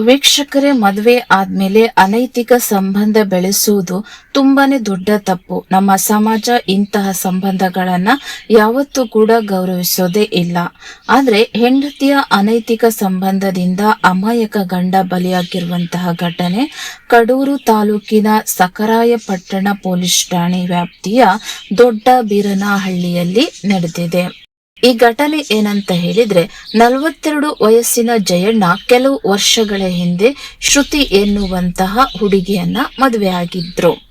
ವೀಕ್ಷಕರೇ, ಮದುವೆ ಆದ್ಮೇಲೆ ಅನೈತಿಕ ಸಂಬಂಧ ಬೆಳೆಸುವುದು ತುಂಬಾನೇ ದೊಡ್ಡ ತಪ್ಪು. ನಮ್ಮ ಸಮಾಜ ಇಂತಹ ಸಂಬಂಧಗಳನ್ನ ಯಾವತ್ತೂ ಕೂಡ ಗೌರವಿಸೋದೇ ಇಲ್ಲ. ಆದ್ರೆ ಹೆಂಡತಿಯ ಅನೈತಿಕ ಸಂಬಂಧದಿಂದ ಅಮಾಯಕ ಗಂಡ ಬಲಿಯಾಗಿರುವಂತಹ ಘಟನೆ ಕಡೂರು ತಾಲೂಕಿನ ಸಕರಾಯಪಟ್ಟಣ ಪೊಲೀಸ್ ಠಾಣೆ ವ್ಯಾಪ್ತಿಯ ದೊಡ್ಡ ಬೀರನಹಳ್ಳಿಯಲ್ಲಿ ನಡೆದಿದೆ. ಈ ಘಟನೆ ಏನಂತ ಹೇಳಿದ್ರೆ ನಲವತ್ತೆರಡು ವಯಸ್ಸಿನ ಜಯಣ್ಣ ಕೆಲವು ವರ್ಷಗಳ ಹಿಂದೆ ಶ್ರುತಿ ಎನ್ನುವಂತಹ ಹುಡುಗಿಯನ್ನ ಮದುವೆ ಆಗಿದ್ರು.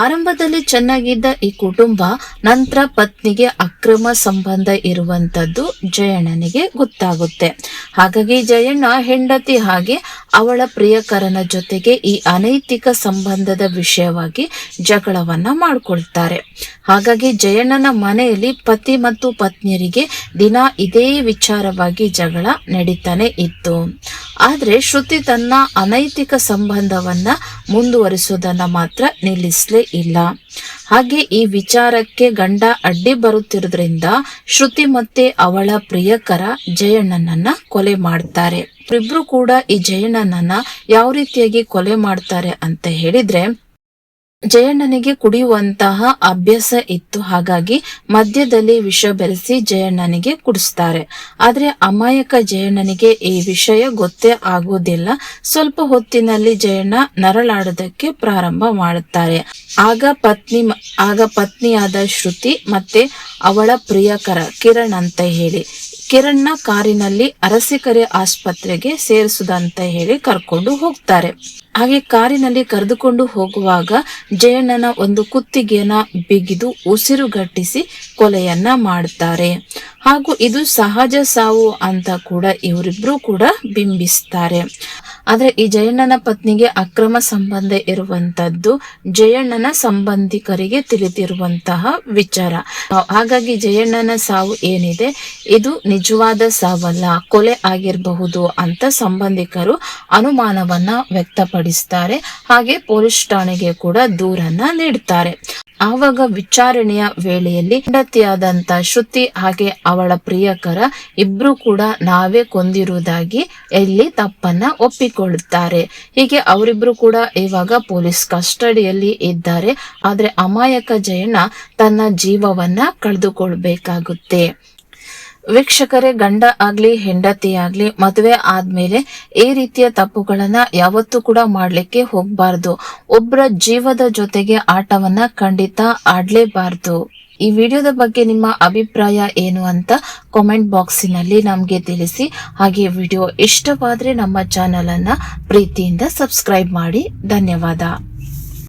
ಆರಂಭದಲ್ಲಿ ಚೆನ್ನಾಗಿದ್ದ ಈ ಕುಟುಂಬ ನಂತರ ಪತ್ನಿಗೆ ಅಕ್ರಮ ಸಂಬಂಧ ಇರುವಂತದ್ದು ಜಯಣ್ಣನಿಗೆ ಗೊತ್ತಾಗುತ್ತೆ. ಹಾಗಾಗಿ ಜಯಣ್ಣ ಹೆಂಡತಿ ಹಾಗೆ ಅವಳ ಪ್ರಿಯಕರನ ಜೊತೆಗೆ ಈ ಅನೈತಿಕ ಸಂಬಂಧದ ವಿಷಯವಾಗಿ ಜಗಳವನ್ನ ಮಾಡ್ಕೊಳ್ತಾರೆ. ಹಾಗಾಗಿ ಜಯಣ್ಣನ ಮನೆಯಲ್ಲಿ ಪತಿ ಮತ್ತು ಪತ್ನಿಯರಿಗೆ ದಿನ ಇದೇ ವಿಚಾರವಾಗಿ ಜಗಳ ನಡೀತಾನೆ ಇತ್ತು. ಆದ್ರೆ ಶ್ರುತಿ ತನ್ನ ಅನೈತಿಕ ಸಂಬಂಧವನ್ನ ಮುಂದುವರಿಸುವುದನ್ನ ಮಾತ್ರ ನಿಲ್ಲಿಸಲೇ ಇಲ್ಲ. ಹಾಗೆ ಈ ವಿಚಾರಕ್ಕೆ ಗಂಡ ಅಡ್ಡಿ ಬರುತ್ತಿರೋದ್ರಿಂದ ಶ್ರುತಿ ಮತ್ತೆ ಅವಳ ಪ್ರಿಯಕರ ಜಯಣ್ಣನನ್ನ ಕೊಲೆ ಮಾಡ್ತಾರೆ. ಇಬ್ರು ಕೂಡ ಈ ಜಯಣ್ಣನನ್ನ ಯಾವ ರೀತಿಯಾಗಿ ಕೊಲೆ ಮಾಡ್ತಾರೆ ಅಂತ ಹೇಳಿದ್ರೆ ಜಯಣ್ಣನಿಗೆ ಕುಡಿಯುವಂತಹ ಅಭ್ಯಾಸ ಇತ್ತು. ಹಾಗಾಗಿ ಮಧ್ಯದಲ್ಲಿ ವಿಷ ಬೆರೆಸಿ ಜಯಣ್ಣನಿಗೆ ಕುಡಿಸ್ತಾರೆ. ಆದ್ರೆ ಅಮಾಯಕ ಜಯಣ್ಣನಿಗೆ ಈ ವಿಷಯ ಗೊತ್ತೇ ಆಗುವುದಿಲ್ಲ. ಸ್ವಲ್ಪ ಹೊತ್ತಿನಲ್ಲಿ ಜಯಣ್ಣ ನರಳಾಡೋದಕ್ಕೆ ಪ್ರಾರಂಭ ಮಾಡುತ್ತಾರೆ. ಆಗ ಪತ್ನಿ ಆಗ ಪತ್ನಿಯಾದ ಶ್ರುತಿ ಮತ್ತೆ ಅವಳ ಪ್ರಿಯಕರ ಕಿರಣ್ ಅಂತ ಹೇಳಿ. ಕಿರಣ್ನ ಕಾರಿನಲ್ಲಿ ಅರಸಿಕೆರೆ ಆಸ್ಪತ್ರೆಗೆ ಸೇರಿಸುದಂತ ಹೇಳಿ ಕರ್ಕೊಂಡು ಹೋಗ್ತಾರೆ. ಹಾಗೆ ಕಾರಿನಲ್ಲಿ ಕರೆದುಕೊಂಡು ಹೋಗುವಾಗ ಜಯಣ್ಣನ ಒಂದು ಕುತ್ತಿಗೆಯನ್ನ ಬಿಗಿದು ಉಸಿರುಗಟ್ಟಿಸಿ ಕೊಲೆಯನ್ನ ಮಾಡ್ತಾರೆ. ಹಾಗೂ ಇದು ಸಹಜ ಸಾವು ಅಂತ ಕೂಡ ಇವರಿಬ್ರು ಕೂಡ ಬಿಂಬಿಸ್ತಾರೆ. ಆದ್ರೆ ಈ ಜಯಣ್ಣನ ಪತ್ನಿಗೆ ಅಕ್ರಮ ಸಂಬಂಧ ಇರುವಂತದ್ದು ಜಯಣ್ಣನ ಸಂಬಂಧಿಕರಿಗೆ ತಿಳಿದಿರುವಂತಹ ವಿಚಾರ. ಹಾಗಾಗಿ ಜಯಣ್ಣನ ಸಾವು ಏನಿದೆ? ಇದು ನಿಜವಾದ ಸಾವಲ್ಲ, ಕೊಲೆ ಆಗಿರಬಹುದು ಅಂತ ಸಂಬಂಧಿಕರು ಅನುಮಾನವನ್ನ ವ್ಯಕ್ತಪಡಿಸ್ತಾರೆ. ಹಾಗೆ ಪೊಲೀಸ್ ಠಾಣೆಗೆ ಕೂಡ ದೂರನ್ನ ನೀಡ್ತಾರೆ. ಆವಾಗ ವಿಚಾರಣೆಯ ವೇಳೆಯಲ್ಲಿ ಹೆಂಡತಿಯಾದಂತ ಶ್ರುತಿ ಹಾಗೆ ಅವಳ ಪ್ರಿಯಕರ ಇಬ್ರು ಕೂಡ ನಾವೇ ಕೊಂದಿರುವುದಾಗಿ ಇಲ್ಲಿ ತಪ್ಪನ್ನ ಒಪ್ಪಿಕೊಳ್ಳುತ್ತಾರೆ. ಹೀಗೆ ಅವರಿಬ್ರು ಕೂಡ ಇವಾಗ ಪೊಲೀಸ್ ಕಸ್ಟಡಿಯಲ್ಲಿ ಇದ್ದಾರೆ. ಆದ್ರೆ ಅಮಾಯಕ ಜಯಣ್ಣ ತನ್ನ ಜೀವವನ್ನ ಕಳೆದುಕೊಳ್ಬೇಕಾಗುತ್ತೆ. ವೀಕ್ಷಕರೇ, ಗಂಡ ಆಗ್ಲಿ, ಹೆಂಡತಿ ಆಗ್ಲಿ, ಮದುವೆ ಆದ್ಮೇಲೆ ಈ ರೀತಿಯ ತಪ್ಪುಗಳನ್ನ ಯಾವತ್ತೂ ಕೂಡ ಮಾಡ್ಲಿಕ್ಕೆ ಹೋಗ್ಬಾರ್ದು. ಒಬ್ಬರ ಜೀವದ ಜೊತೆಗೆ ಆಟವನ್ನ ಖಂಡಿತ ಆಡ್ಲೇಬಾರ್ದು. ಈ ವಿಡಿಯೋದ ಬಗ್ಗೆ ನಿಮ್ಮ ಅಭಿಪ್ರಾಯ ಏನು ಅಂತ ಕಾಮೆಂಟ್ ಬಾಕ್ಸಿನಲ್ಲಿ ನಮಗೆ ತಿಳಿಸಿ. ಹಾಗೆ ವಿಡಿಯೋ ಇಷ್ಟವಾದ್ರೆ ನಮ್ಮ ಚಾನಲನ್ನು ಪ್ರೀತಿಯಿಂದ ಸಬ್ಸ್ಕ್ರೈಬ್ ಮಾಡಿ. ಧನ್ಯವಾದ.